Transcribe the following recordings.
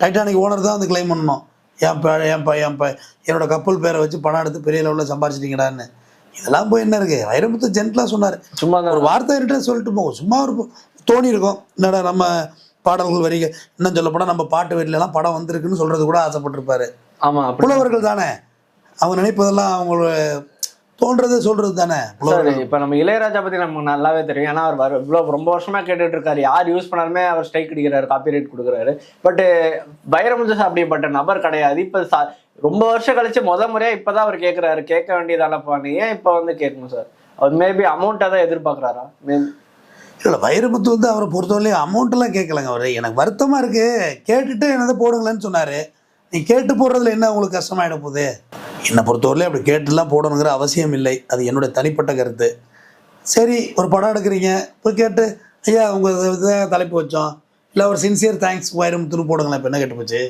Titanic owner தான் வந்து claim பண்ணணும். என் ப என் ப என் ப என்னோட கப்பல் பேரை வச்சு பணம் எடுத்து பெரிய லெவலில் சம்பாரிச்சிட்டீங்கடான்னு. இதெல்லாம் போய் என்ன இருக்கு? வைரமுத்து ஜென்டலாக சொன்னார். சும்மா ஒரு வார்த்தை கிட்ட சொல்லிட்டு போகும் சும்மா ஒரு தோணி இருக்கும். என்னடா நம்ம பாடல்கள் வரிக இன்னும் சொல்ல போனால் நம்ம பாட்டு வரியிலலாம் படம் வந்திருக்குன்னு சொல்றது கூட ஆசைப்பட்டிருப்பாரு. ஆமா அப்படி புலவர்கள் தானே. அவங்க நினைப்பதெல்லாம் அவங்க தோன்றது சொல்றது தானே? இப்ப நம்ம இளையராஜா பத்தி நமக்கு நல்லாவே தெரியும். ஏன்னா அவர் வர- இவ்வளவு ரொம்ப வருஷமா கேட்டுட்டு இருக்காரு யார் யூஸ் பண்ணாலுமே அவர் ஸ்ட்ரைக் அடிக்கிறாரு காப்பிரைட் கொடுக்குறாரு. பட் சார் அப்படிப்பட்ட நபர் கிடையாது. இப்ப ரொம்ப வருஷம் கழிச்சு முத முறையா இப்பதான் அவர் கேக்குறாரு. கேட்க வேண்டியதானப்பான்னு ஏன் இப்ப வந்து கேட்கணும் சார்? அவர் மேபி அமௌண்ட்டை தான் எதிர்பார்க்கறாரா. இல்லை வைரமுத்து வந்து அவரை பொறுத்தவரையும் அமௌண்ட்டெல்லாம் கேட்கலங்க அவர். எனக்கு வருத்தமாக இருக்கு. கேட்டுட்டு என்னதை போடுங்களேன்னு சொன்னார். நீ கேட்டு போடுறதுல என்ன உங்களுக்கு கஷ்டமாயிட போகுது? என்னை பொறுத்தவரையிலே அப்படி கேட்டுலாம் போடணுங்கிற அவசியம் இல்லை. அது என்னுடைய தனிப்பட்ட கருத்து. சரி ஒரு படம் எடுக்கிறீங்க. போய் கேட்டு ஐயா உங்கள் தலைப்பு வச்சோம். இல்லை ஒரு சின்சியர் தேங்க்ஸ் வைரமுத்துன்னு போடுங்களேன். இப்போ என்ன கேட்டு போச்சு?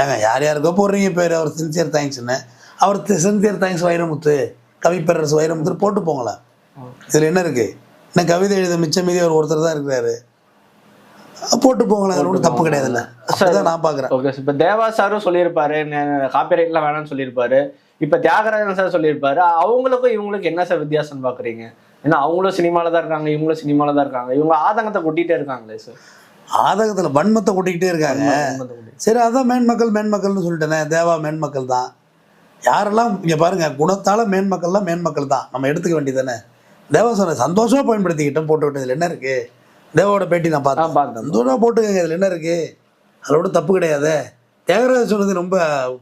ஏங்க யார் யாருக்கோ போடுறீங்க பேர். அவர் சின்சியர் தேங்க்ஸ்னு அவர் சின்சியர் தேங்க்ஸ் வைரமுத்து. கவிப்பேரரசு வைரமுத்துன்னு போட்டு போங்களேன். இதில் என்ன இருக்குது இன்னும் கவிதை எழுத மிச்சம் மீதி அவர் ஒருத்தர் தான் இருக்கிறாரு. போட்டு போங்களேன் அதில் ஒன்றும் தப்பு கிடையாதுல்ல. அப்படிதான் நான் பார்க்குறேன் ஓகே இப்ப தேவா சாரும் சொல்லியிருப்பாரு காப்பிரைட்லாம் வேணாம்னு சொல்லியிருப்பாரு. இப்ப தியாகராஜன் சார் சொல்லியிருப்பாரு. அவங்களுக்கும் இவங்களுக்கு என்ன சார் வித்தியாசம் பாக்குறீங்க? ஏன்னா அவங்களும் சினிமால தான் இருக்காங்க இவங்களும் சினிமால தான் இருக்காங்க. இவங்க ஆதங்கத்தை கொட்டிட்டே இருக்காங்களே சார் ஆதகத்தில் வன்மத்தை கொட்டிக்கிட்டே இருக்காங்க. சரி அதான் மேன்மக்கள் மேன்மக்கள்னு சொல்லிட்டேனே தேவா மேன்மக்கள் தான். யாரெல்லாம் இங்கே பாருங்க குணத்தால மேன்மக்கள்லாம் மேன்மக்கள் தான். நம்ம எடுத்துக்க வேண்டியதானே தேவா சொன்ன சந்தோஷமா பயன்படுத்திக்கிட்டோம் போட்டு விட்டதில். என்ன இருக்கு? தேவாவோட பேட்டி நான் பார்த்தேன். பார்த்தேன். சந்தோஷமா போட்டுக்கங்க இதில் என்ன இருக்கு? அதோட தப்பு கிடையாது. தியாகராஜ சொன்னது ரொம்ப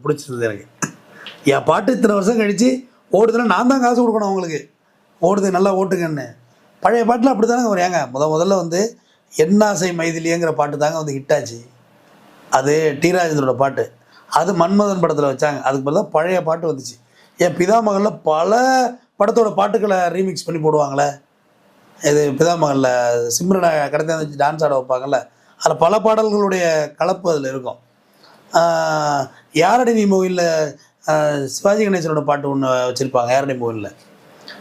பிடிச்சிருந்தது எனக்கு. என் பாட்டு இத்தனை வருஷம் கழிச்சு ஓடுதுன்னா நான் தான் காசு கொடுக்கணும் அவங்களுக்கு. ஓடுது நல்லா ஓட்டுங்கன்னு. பழைய பாட்டில் அப்படி தானே வரும். ஏங்க முத முதல்ல வந்து என்னாசை மைதிலியங்கிற பாட்டு தாங்க வந்து ஹிட் ஆச்சு. அது டி ராஜேந்திரோட பாட்டு. அது மன்மதன் படத்தில் வச்சாங்க. அதுக்கு பதிலா பழைய பாட்டு வந்துச்சு. என் பிதாமகளில் பல படத்தோட பாட்டுக்களை ரீமிக்ஸ் பண்ணி போடுவாங்களே. இது பிதாமகளில் சிம்ரனை கடத்தி வச்சு டான்ஸ் ஆட வைப்பாங்கல்ல. அதில் பல பாடல்களுடைய கலப்பு அதில் இருக்கும். யாரடி நீ மூவியில் சிவாஜி கணேசனோட பாட்டு ஒன்று வச்சுருப்பாங்க யாரடி மூவியில்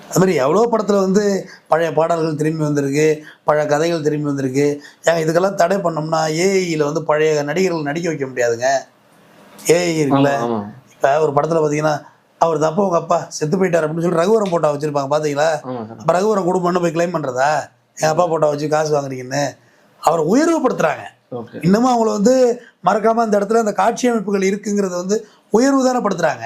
அது மாதிரி எவ்வளோ படத்தில் வந்து பழைய பாடல்கள் திரும்பி வந்திருக்கு பழைய கதைகள் திரும்பி வந்திருக்கு. ஏங்க இதுக்கெல்லாம் தடை பண்ணோம்னா ஏஐயில் வந்து பழைய நடிகர்கள் நடிக்க வைக்க முடியாதுங்க. ஏஐ இருக்குல்ல. ஆமா இப்போ ஒரு படத்தில் பார்த்தீங்கன்னா அவர் தப்பா உங்கள் அப்பா செத்து போயிட்டார் அப்படின்னு சொல்லி ரகுவரம் போட்டா வச்சுருப்பாங்க சார் அப்போ ரகுவரம் குடும்பம்னு போய் க்ளைம் பண்ணுறதா எங்கள் அப்பா போட்டா வச்சு காசு வாங்குறீங்கன்னு அவரை உயர்வுபடுத்துகிறாங்க ஓகே. இன்னமும் அவங்கள வந்து மறக்காமல் அந்த இடத்துல அந்த காட்சி அமைப்புகள் இருக்குங்கிறத வந்து உயர்வு தானே படுத்துகிறாங்க